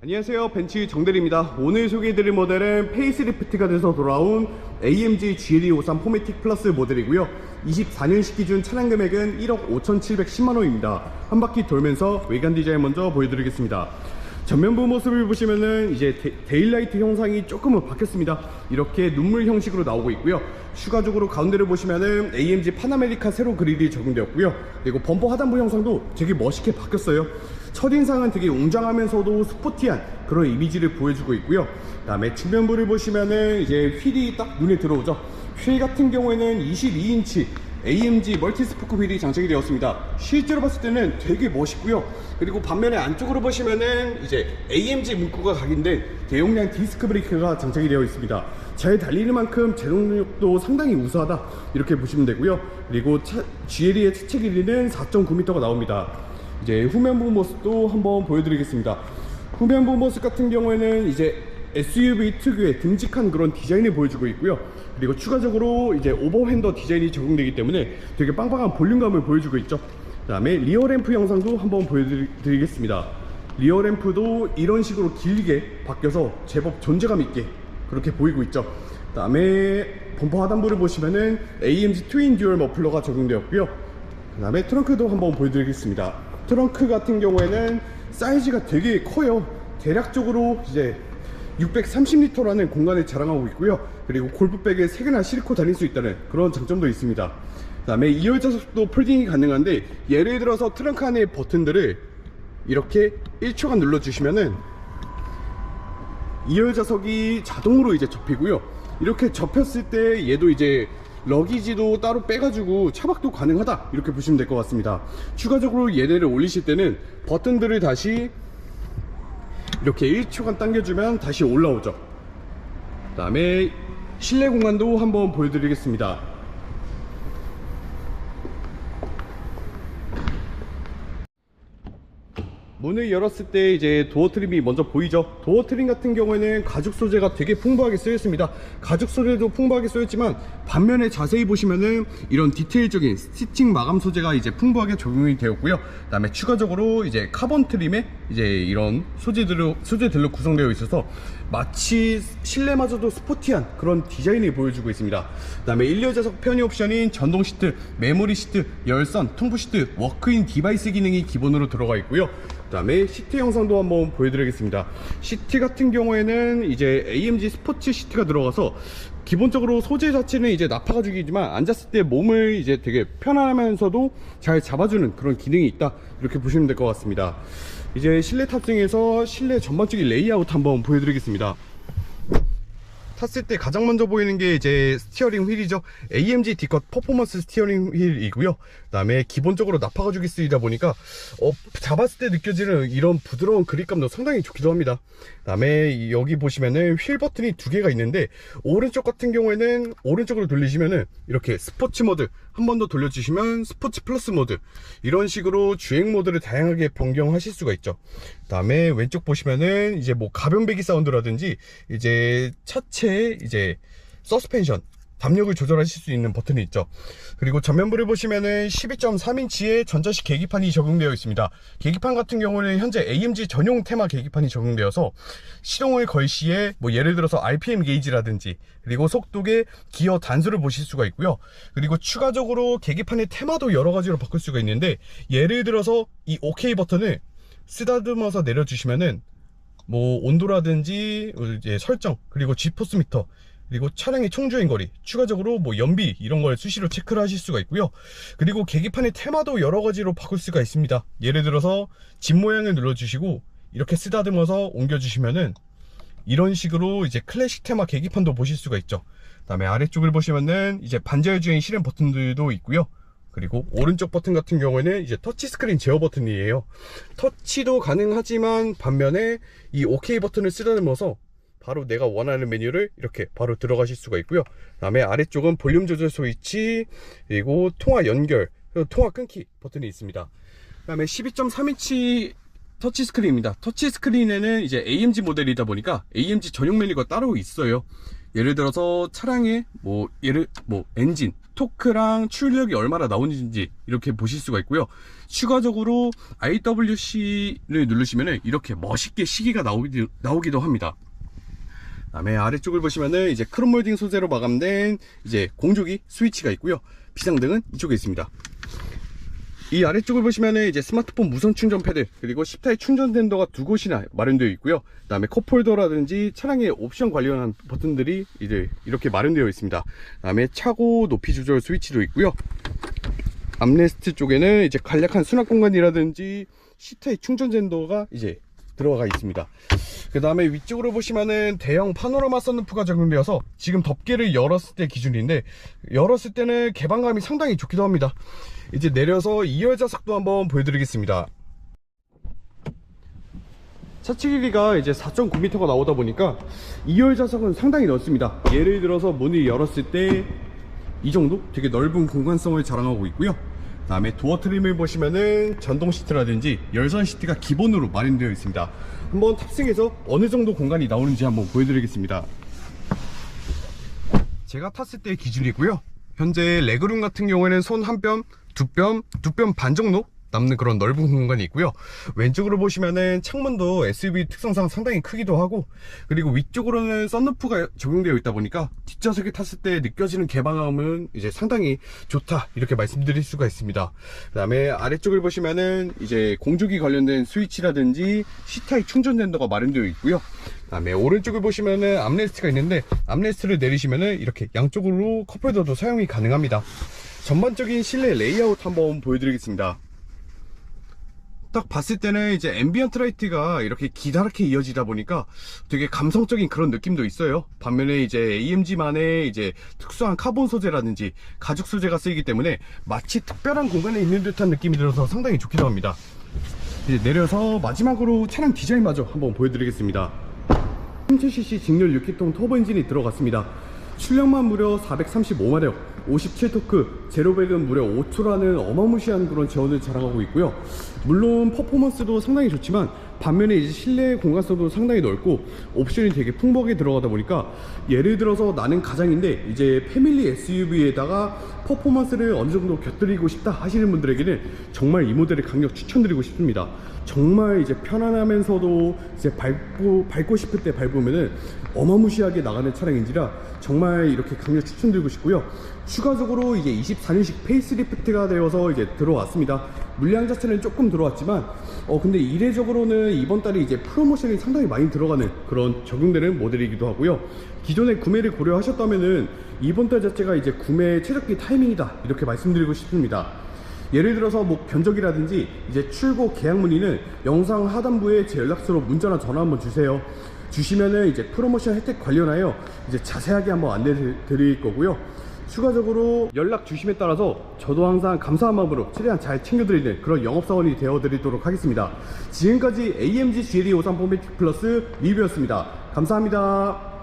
안녕하세요. 벤츠 정대리입니다. 오늘 소개해드릴 모델은 페이스리프트가 돼서 돌아온 AMG GLE53 포매틱 플러스 모델이고요. 24년식 기준 차량 금액은 1억 5,710만원입니다. 한 바퀴 돌면서 외관 디자인 먼저 보여드리겠습니다 전면부 모습을 보시면은 이제 데, 일라이트 형상이 조금은 바뀌었습니다. 이렇게 눈물 형식으로 나오고 있고요. 추가적으로 가운데를 보시면은 AMG 파나메리카 세로 그릴이 적용되었고요. 그리고 범퍼 하단부 형상도 되게 멋있게 바뀌었어요. 첫인상은 되게 웅장하면서도 스포티한 그런 이미지를 보여주고 있고요. 그 다음에 측면부를 보시면은 이제 휠이 딱 눈에 들어오죠. 휠 같은 경우에는 22인치 AMG 멀티스포크 휠이 장착이 되었습니다. 실제로 봤을 때는 되게 멋있고요. 그리고 반면에 안쪽으로 보시면은 이제 AMG 문구가 각인된 대용량 디스크 브레이크가 장착이 되어 있습니다. 잘 달리는 만큼 제동력도 상당히 우수하다 이렇게 보시면 되고요. 그리고 차, GLE의 차체 길이는 4.9m가 나옵니다. 이제 후면 부 모습도 한번 보여드리겠습니다. 후면 부 모습 같은 경우에는 이제 SUV 특유의 듬직한 그런 디자인을 보여주고 있고요. 그리고 추가적으로 이제 오버핸더 디자인이 적용되기 때문에 되게 빵빵한 볼륨감을 보여주고 있죠. 그 다음에 리어 램프 영상도 한번 보여드리겠습니다. 리어 램프도 이런 식으로 길게 바뀌어서 제법 존재감 있게 그렇게 보이고 있죠. 그 다음에 범퍼 하단부를 보시면은 AMG 트윈 듀얼 머플러가 적용되었고요. 그 다음에 트렁크도 한번 보여드리겠습니다. 트렁크 같은 경우에는 사이즈가 되게 커요. 대략적으로 이제 630리터라는 공간을 자랑하고 있고요. 그리고 골프백에 3개나 싣고 다닐 수 있다는 그런 장점도 있습니다. 그 다음에 2열 좌석도 폴딩이 가능한데 예를 들어서 트렁크 안의 버튼들을 이렇게 1초간 눌러주시면은 2열 좌석이 자동으로 이제 접히고요. 이렇게 접혔을 때 얘도 이제 러기지도 따로 빼가지고 차박도 가능하다 이렇게 보시면 될 것 같습니다. 추가적으로 얘네를 올리실 때는 버튼들을 다시 이렇게 1초간 당겨주면 다시 올라오죠. 그 다음에 실내 공간도 한번 보여드리겠습니다. 문을 열었을 때 이제 도어 트림이 먼저 보이죠? 도어 트림 같은 경우에는 가죽 소재가 되게 풍부하게 쓰였습니다. 가죽 소재도 풍부하게 쓰였지만 반면에 자세히 보시면은 이런 디테일적인 스티칭 마감 소재가 이제 풍부하게 적용이 되었고요. 그 다음에 추가적으로 이제 카본 트림에 이제 이런 소재들로 소재들로 구성되어 있어서 마치 실내마저도 스포티한 그런 디자인을 보여주고 있습니다. 그 다음에 1열 좌석 편의 옵션인 전동 시트 메모리 시트 열선 통부 시트 워크인 디바이스 기능이 기본으로 들어가 있고요. 그 다음에 시트 영상도 한번 보여드리겠습니다. 시트 같은 경우에는 이제 AMG 스포츠 시트가 들어가서 기본적으로 소재 자체는 이제 나파 가죽이지만 앉았을 때 몸을 이제 되게 편안하면서도 잘 잡아주는 그런 기능이 있다. 이렇게 보시면 될 것 같습니다. 이제 실내 탑승에서 실내 전반적인 레이아웃 한번 보여드리겠습니다 탔을 때 가장 먼저 보이는 게 이제 스티어링 휠이죠. AMG D컷 퍼포먼스 스티어링 휠이고요. 그 다음에 기본적으로 나파 가죽이 쓰이다 보니까 어, 잡았을 때 느껴지는 이런 부드러운 그립감도 상당히 좋기도 합니다. 그 다음에 여기 보시면은 휠 버튼이 두 개가 있는데 오른쪽 같은 경우에는 오른쪽으로 돌리시면은 이렇게 스포츠 모드 한 번 더 돌려주시면 스포츠 플러스 모드. 이런 식으로 주행 모드를 다양하게 변경하실 수가 있죠. 그 다음에 왼쪽 보시면은 이제 뭐 가변 배기 사운드라든지 이제 차체 이제 서스펜션 담력을 조절하실 수 있는 버튼이 있죠. 그리고 전면부를 보시면은 12.3인치의 전자식 계기판이 적용되어 있습니다. 계기판 같은 경우는 현재 AMG 전용 테마 계기판이 적용되어서 시동을 걸 시에 뭐 예를 들어서 RPM 게이지라든지 그리고 속도계 기어 단수를 보실 수가 있고요. 그리고 추가적으로 계기판의 테마도 여러 가지로 바꿀 수가 있는데 예를 들어서 이 OK 버튼을 쓰다듬어서 내려주시면은 뭐 온도라든지 이제 설정 그리고 G포스 미터 그리고 차량의 총주행 거리 추가적으로 뭐 연비 이런 걸 수시로 체크를 하실 수가 있고요. 그리고 계기판의 테마도 여러 가지로 바꿀 수가 있습니다. 예를 들어서 집 모양을 눌러주시고 이렇게 쓰다듬어서 옮겨주시면은 이런 식으로 이제 클래식 테마 계기판도 보실 수가 있죠. 그 다음에 아래쪽을 보시면은 이제 반자율 주행 실행 버튼들도 있고요 그리고 오른쪽 버튼 같은 경우에는 이제 터치 스크린 제어 버튼이에요. 터치도 가능하지만 반면에 이 OK 버튼을 쓰다듬어서 바로 내가 원하는 메뉴를 이렇게 바로 들어가실 수가 있고요. 그 다음에 아래쪽은 볼륨 조절 스위치 그리고 통화 연결 그리고 통화 끊기 버튼이 있습니다. 그 다음에 12.3인치 터치 스크린입니다. 터치 스크린에는 이제 AMG 모델이다 보니까 AMG 전용 메뉴가 따로 있어요 예를 들어서 차량의 뭐 예를 뭐 엔진 토크랑 출력이 얼마나 나오는지 이렇게 보실 수가 있고요. 추가적으로 IWC를 누르시면은 이렇게 멋있게 시계가 나오기도, 나오기도 합니다. 다음에 아래쪽을 보시면은 이제 크롬 몰딩 소재로 마감된 이제 공조기 스위치가 있고요. 비상등은 이쪽에 있습니다. 이 아래쪽을 보시면은 이제 스마트폰 무선 충전 패드 그리고 10타입 충전 댄더가 두 곳이나 마련되어 있고요. 그다음에 컵홀더라든지 차량의 옵션 관련한 버튼들이 이제 이렇게 마련되어 있습니다. 그다음에 차고 높이 조절 스위치도 있고요. 암레스트 쪽에는 이제 간략한 수납 공간이라든지 C타입 충전 댄더가 이제 들어가 있습니다. 그 다음에 위쪽으로 보시면은 대형 파노라마 선루프가 적용되어서 지금 덮개를 열었을 때 기준인데 열었을 때는 개방감이 상당히 좋기도 합니다. 이제 내려서 2열 좌석도 한번 보여드리겠습니다. 차체 길이가 이제 4.9m가 나오다 보니까 2열 좌석은 상당히 넓습니다. 예를 들어서 문을 열었을 때 이 정도 되게 넓은 공간성을 자랑하고 있고요. 다음에 도어 트림을 보시면은 전동 시트라든지 열선 시트가 기본으로 마련되어 있습니다. 한번 탑승해서 어느 정도 공간이 나오는지 한번 보여드리겠습니다. 제가 탔을 때 기준이고요. 현재 레그룸 같은 경우에는 손 한 뼘, 두 뼘, 두 뼘 반 정도 남는 그런 넓은 공간이 있고요. 왼쪽으로 보시면은 창문도 SUV 특성상 상당히 크기도 하고 그리고 위쪽으로는 썬루프가 적용되어 있다 보니까 뒷좌석에 탔을 때 느껴지는 개방감은 이제 상당히 좋다 이렇게 말씀드릴 수가 있습니다. 그 다음에 아래쪽을 보시면은 이제 공조기 관련된 스위치라든지 C타입 충전 랜더가 마련되어 있고요. 그 다음에 오른쪽을 보시면은 암레스트가 있는데 암레스트를 내리시면은 이렇게 양쪽으로 컵홀더도 사용이 가능합니다. 전반적인 실내 레이아웃 한번 보여드리겠습니다. 딱 봤을 때는 이제 앰비언트 라이트가 이렇게 기다랗게 이어지다 보니까 되게 감성적인 그런 느낌도 있어요. 반면에 이제 AMG만의 이제 특수한 카본 소재라든지 가죽 소재가 쓰이기 때문에 마치 특별한 공간에 있는 듯한 느낌이 들어서 상당히 좋기도 합니다. 이제 내려서 마지막으로 차량 디자인마저 한번 보여드리겠습니다. 37cc 직렬 6기통 터보 엔진이 들어갔습니다. 출력만 무려 435마력, 57토크, 제로백은 무려 5초라는 어마무시한 그런 재원을 자랑하고 있고요. 물론 퍼포먼스도 상당히 좋지만 반면에 이제 실내 공간성도 상당히 넓고 옵션이 되게 풍부하게 들어가다 보니까 예를 들어서 나는 가장인데 이제 패밀리 SUV에다가 퍼포먼스를 어느 정도 곁들이고 싶다 하시는 분들에게는 정말 이 모델을 강력 추천드리고 싶습니다. 정말 이제 편안하면서도 이제 밟고 밟고 싶을 때 밟으면은 어마무시하게 나가는 차량인지라 정말 이렇게 강력 추천드리고 싶고요. 추가적으로 이제 24년식 페이스리프트가 되어서 이제 들어왔습니다. 물량 자체는 조금 들어왔지만 어 근데 이례적으로는 이번 달에 이제 프로모션이 상당히 많이 들어가는 그런 적용되는 모델이기도 하고요. 기존에 구매를 고려하셨다면은 이번 달 자체가 이제 구매 최적기 타이밍이다 이렇게 말씀드리고 싶습니다. 예를 들어서 뭐 견적이라든지 이제 출고 계약 문의는 영상 하단부에 제 연락처로 문자나 전화 한번 주세요. 주시면은 이제 프로모션 혜택 관련하여 이제 자세하게 한번 안내 드릴 거고요. 추가적으로 연락 주심에 따라서 저도 항상 감사한 마음으로 최대한 잘 챙겨드리는 그런 영업사원이 되어드리도록 하겠습니다. 지금까지 AMG GLE 53 포매틱 플러스 리뷰였습니다. 감사합니다.